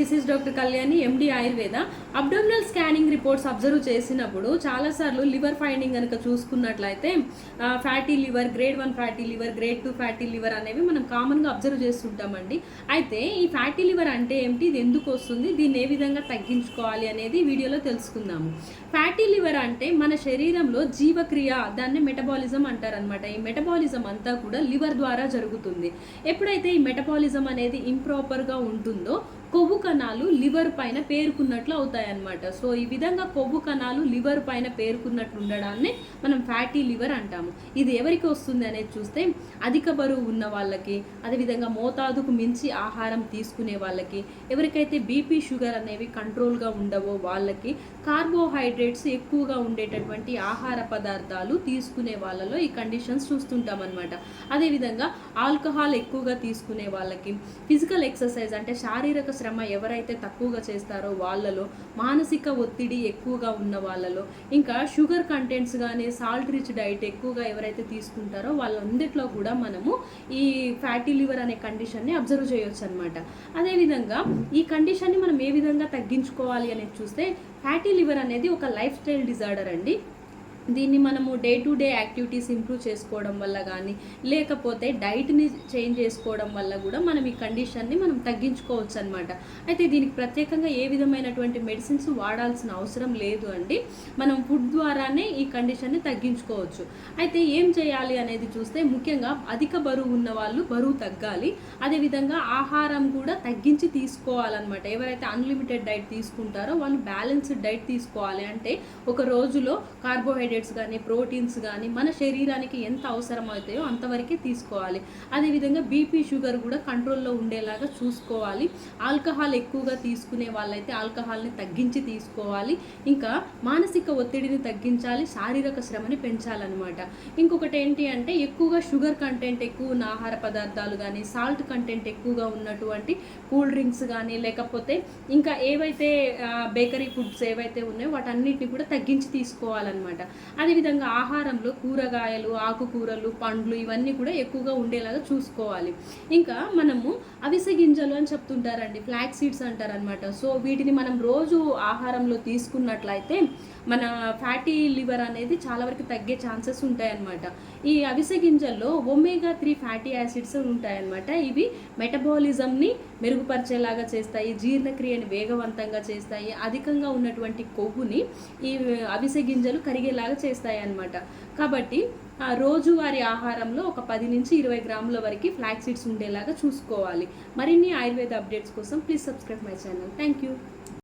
This is doctor Kalyani MD Ayurveda abdominal scanning reports observe చేసినప్పుడు చాలాసార్లు liver finding కనుక చూసుకున్నట్లయితే fatty liver grade one fatty liver grade two fatty liver అనేవి మనం కామన్గా observe చేస్తుంటామండి. అయితే ఈ ఫ్యాటీ లివర్ అంటే ఏమిటి? ఇది ఎందుకు వస్తుంది? దీన్ని ఏ విధంగా తగ్గించుకోవాలి అనేది వీడియోలో తెలుసుకుందాము. ఫ్యాటీ లివర్ అంటే మన శరీరంలో జీవక్రియ దాన్ని మెటబాలిజం అంటారనమాట ఈ మెటబాలిజం అంతా కూడా లివర్ ద్వారా జరుగుతుంది. ఎప్పుడైతే ఈ మెటబాలిజం అనేది ఇంప్రాపర్గా ఉంటుందో కొవ్వు కణాలు లివర్ పైన పేరుకున్నట్లు అవుతాయన్నమాట. సో ఈ విధంగా కొవ్వు కణాలు లివర్ పైన పేరుకున్నట్లు ఉండడాన్ని మనం ఫ్యాటీ లివర్ అంటాము. ఇది ఎవరికి వస్తుంది అనేది చూస్తే అధిక బరువు ఉన్న వాళ్ళకి అదేవిధంగా మోతాదుకు మించి ఆహారం తీసుకునే వాళ్ళకి ఎవరికైతే బీపీ షుగర్ అనేవి కంట్రోల్గా ఉండవో వాళ్ళకి కార్బోహైడ్రేట్స్ ఎక్కువగా ఉండేటటువంటి ఆహార పదార్థాలు తీసుకునే వాళ్ళలో ఈ కండిషన్స్ చూస్తుంటాం అనమాట అదేవిధంగా ఆల్కహాల్ ఎక్కువగా తీసుకునే వాళ్ళకి ఫిజికల్ ఎక్సర్సైజ్ అంటే శారీరక శ్రమ ఎవరైతే తక్కువగా చేస్తారో వాళ్ళలో మానసిక ఒత్తిడి ఎక్కువగా ఉన్న వాళ్ళలో ఇంకా షుగర్ కంటెంట్స్ కానీ సాల్ట్ రిచ్ డైట్ ఎక్కువగా ఎవరైతే తీసుకుంటారో వాళ్ళందరిలో కూడా మనము ఈ ఫ్యాటీ లివర్ అనే కండిషన్ని అబ్జర్వ్ చేయొచ్చు అనమాట అదేవిధంగా ఈ కండిషన్ని మనం ఏ విధంగా తగ్గించుకోవాలి అనేది చూస్తే ఫ్యాటీ లివర్ అనేది ఒక లైఫ్ స్టైల్ డిజార్డర్ అండి. దీన్ని మనము day to day activities improve చేసుకోవడం వల్ల కానీ లేకపోతే డైట్ని చేంజ్ చేసుకోవడం వల్ల కూడా మనం ఈ కండిషన్ని మనం తగ్గించుకోవచ్చు అనమాట అయితే దీనికి ప్రత్యేకంగా ఏ విధమైనటువంటి మెడిసిన్స్ వాడాల్సిన అవసరం లేదు అండి. మనం ఫుడ్ ద్వారానే ఈ కండిషన్ని తగ్గించుకోవచ్చు. అయితే ఏం చేయాలి అనేది చూస్తే ముఖ్యంగా అధిక బరువు ఉన్న వాళ్ళు బరువు తగ్గాలి. అదేవిధంగా ఆహారం కూడా తగ్గించి తీసుకోవాలన్నమాట. ఎవరైతే అన్లిమిటెడ్ డైట్ తీసుకుంటారో వాళ్ళు బ్యాలెన్స్డ్ డైట్ తీసుకోవాలి. అంటే ఒక రోజులో కార్బోహైడ్రేట్ కార్బోహైడ్రేట్స్ కానీ ప్రోటీన్స్ కానీ మన శరీరానికి ఎంత అవసరం అవుతాయో అంతవరకే తీసుకోవాలి. అదేవిధంగా బీపీ షుగర్ కూడా కంట్రోల్లో ఉండేలాగా చూసుకోవాలి. ఆల్కహాల్ ఎక్కువగా తీసుకునే వాళ్ళైతే ఆల్కహాల్ని తగ్గించి తీసుకోవాలి. ఇంకా మానసిక ఒత్తిడిని తగ్గించాలి శారీరక శ్రమని పెంచాలన్నమాట. ఇంకొకటి ఏంటి అంటే ఎక్కువగా షుగర్ కంటెంట్ ఎక్కువ ఉన్న ఆహార పదార్థాలు కానీ సాల్ట్ కంటెంట్ ఎక్కువగా ఉన్నటువంటి కూల్ డ్రింక్స్ కానీ లేకపోతే ఇంకా ఏవైతే బేకరీ ఫుడ్స్ ఏవైతే ఉన్నాయో వాటన్నిటిని కూడా తగ్గించి తీసుకోవాలన్నమాట. అదేవిధంగా ఆహారంలో కూరగాయలు ఆకుకూరలు పండ్లు ఇవన్నీ కూడా ఎక్కువగా ఉండేలాగా చూసుకోవాలి. ఇంకా మనము అవిసె గింజలు అని చెప్తుంటారండి ఫ్లాక్ సీడ్స్ అంటారనమాట సో వీటిని మనం రోజు ఆహారంలో తీసుకున్నట్లయితే మన ఫ్యాటీ లివర్ అనేది చాలా వరకు తగ్గే ఛాన్సెస్ ఉంటాయన్నమాట. ఈ అవిసె గింజల్లో ఒమేగా త్రీ ఫ్యాటీ యాసిడ్స్ ఉంటాయన్నమాట. ఇవి మెటబాలిజంని మెరుగుపరిచేలాగా చేస్తాయి జీర్ణక్రియని వేగవంతంగా చేస్తాయి. అధికంగా ఉన్నటువంటి కొవ్వుని ఈ అవిసె గింజలు కరిగేలాగా చేస్తాయి అన్నమాట కాబట్టి ఆ రోజువారి ఆహారంలో ఒక పది నుంచి ఇరవై గ్రాముల వరకు ఫ్లాక్ సీడ్స్ ఉండేలాగా చూసుకోవాలి. మరిన్ని ఆయుర్వేద అప్డేట్స్ కోసం please subscribe my channel thank you